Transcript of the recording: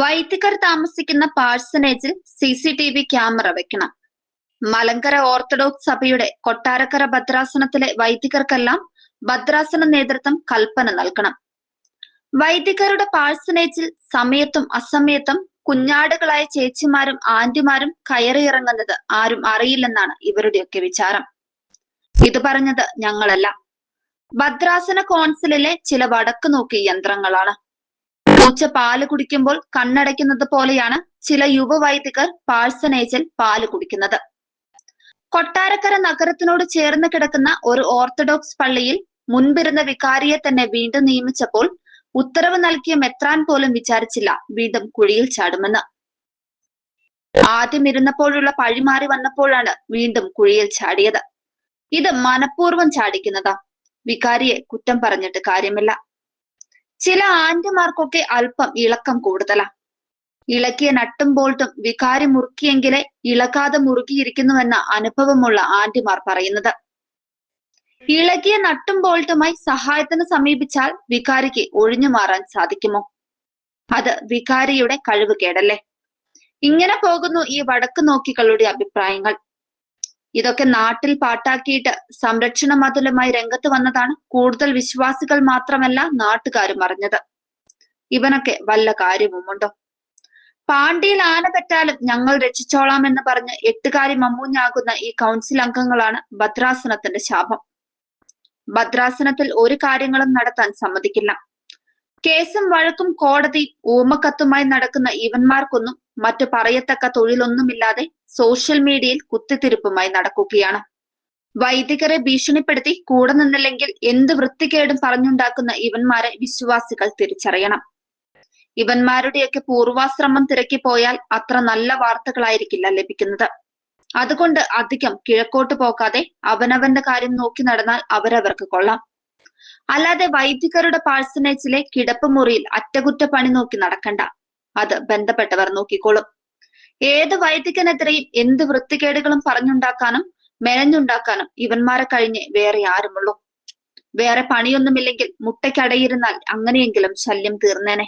വൈദികർ താമസിക്കുന്ന പാഴ്സനേജിൽ C C T V camera വെക്കണം. മലങ്കര ഓർത്തഡോക്സ് സഭയുടെ കൊട്ടാരക്കര ഭദ്രാസനത്തിലെ വൈദികർക്കെല്ലാം ഭദ്രാസന നേതൃത്വം കൽപ്പന നൽകണം. വൈദികരുടെ പാഴ്സനേജിൽ സമയത്തും അസമയത്തും കുഞ്ഞാടുകളായ ചേച്ചിമാരും ആന്റിമാരും കയറിയിറങ്ങുന്നത് ആരും അറിയില്ലെന്നാണ് ഇവരുടെയൊക്കെ വിചാരം. ഇത് പറഞ്ഞത് ഞങ്ങളല്ല. ഭദ്രാസന കോൺസിലിലെ ചില വടക്ക് നോക്കി യന്ത്രങ്ങളാണ്. പൂച്ച പാൽ കുടിക്കുമ്പോൾ കണ്ണടയ്ക്കുന്നത് പോലെയാണ് ചില യുവവൈദികർ പാഴ്സനേജിൽ പാൽ കുടിക്കുന്നത്. കൊട്ടാരക്കര നഗരത്തിനോട് ചേർന്ന് കിടക്കുന്ന ഒരു ഓർത്തഡോക്സ് പള്ളിയിൽ മുൻപിരുന്ന വികാരിയെ തന്നെ വീണ്ടും നിയമിച്ചപ്പോൾ ഉത്തരവ് നൽകിയ മെത്രാൻ പോലും വിചാരിച്ചില്ല വീണ്ടും കുഴിയിൽ ചാടുമെന്ന്. ആദ്യം ഇരുന്നപ്പോഴുള്ള പഴിമാറി വന്നപ്പോഴാണ് വീണ്ടും കുഴിയിൽ ചാടിയത്. ഇത് മനഃപൂർവം ചാടിക്കുന്നതാ. വികാരിയെ കുറ്റം പറഞ്ഞിട്ട് കാര്യമില്ല. ചില ആന്റിമാർക്കൊക്കെ അല്പം ഇളക്കം കൂടുതലാ. ഇളക്കിയ നട്ടും ബോൾട്ടും വികാരി മുറുക്കിയെങ്കിലേ ഇളകാതെ മുറുകിയിരിക്കുന്നുവെന്ന അനുഭവമുള്ള ആന്റിമാർ പറയുന്നത്. ഇളകിയ നട്ടും ബോൾട്ടുമായി സഹായത്തിന് സമീപിച്ചാൽ വികാരിക്ക് ഒഴിഞ്ഞു മാറാൻ സാധിക്കുമോ? അത് വികാരിയുടെ കഴിവ് കേടല്ലേ? ഇങ്ങനെ പോകുന്നു ഈ വടക്ക് നോക്കികളുടെ അഭിപ്രായങ്ങൾ. ഇതൊക്കെ നാട്ടിൽ പാട്ടാക്കിയിട്ട് സംരക്ഷണ മതിലുമായി രംഗത്ത് വന്നതാണ് കൂടുതൽ വിശ്വാസികൾ മാത്രമല്ല നാട്ടുകാരും അറിഞ്ഞത്. ഇവനൊക്കെ വല്ല കാര്യവുമുണ്ടോ? പാണ്ടിയിൽ ആന പറ്റാലും ഞങ്ങൾ രക്ഷിച്ചോളാം എന്ന് പറഞ്ഞ് എട്ടുകാരി മമ്മൂഞ്ഞാകുന്ന ഈ കൗൺസിൽ അംഗങ്ങളാണ് ഭദ്രാസനത്തിന്റെ ശാപം. ഭദ്രാസനത്തിൽ ഒരു കാര്യങ്ങളും നടത്താൻ സമ്മതിക്കില്ല. കേസും വഴക്കും കോടതി ഊമക്കത്തുമായി നടക്കുന്ന ഇവന്മാർക്കൊന്നും മറ്റു പറയത്തക്ക തൊഴിലൊന്നുമില്ലാതെ സോഷ്യൽ മീഡിയയിൽ കുത്തിത്തിരിപ്പുമായി നടക്കുകയാണ്. വൈദികരെ ഭീഷണിപ്പെടുത്തി കൂടെ നിന്നില്ലെങ്കിൽ എന്ത് വൃത്തികേടും പറഞ്ഞുണ്ടാക്കുന്ന ഇവന്മാരെ വിശ്വാസികൾ തിരിച്ചറിയണം. ഇവന്മാരുടെയൊക്കെ പൂർവാശ്രമം തിരക്കി പോയാൽ അത്ര നല്ല വാർത്തകളായിരിക്കില്ല ലഭിക്കുന്നത്. അതുകൊണ്ട് അധികം കിഴക്കോട്ട് പോകാതെ അവനവന്റെ കാര്യം നോക്കി നടന്നാൽ അവരവർക്ക് കൊള്ളാം. അല്ലാതെ വൈദികരുടെ പാഴ്സനേജിലെ കിടപ്പ് മുറിയിൽ അറ്റകുറ്റപ്പണി നോക്കി നടക്കണ്ട. അത് ബന്ധപ്പെട്ടവർ നോക്കിക്കോളും. ഏത് വൈദികനെതിരെയും എന്ത് വൃത്തികേടുകളും പറഞ്ഞുണ്ടാക്കാനും മെനഞ്ഞുണ്ടാക്കാനും ഇവന്മാരെ കഴിഞ്ഞ് വേറെ ആരുമുള്ളൂ. വേറെ പണിയൊന്നുമില്ലെങ്കിൽ മുട്ടയ്ക്കടയിരുന്നാൽ അങ്ങനെയെങ്കിലും ശല്യം തീർന്നേനെ.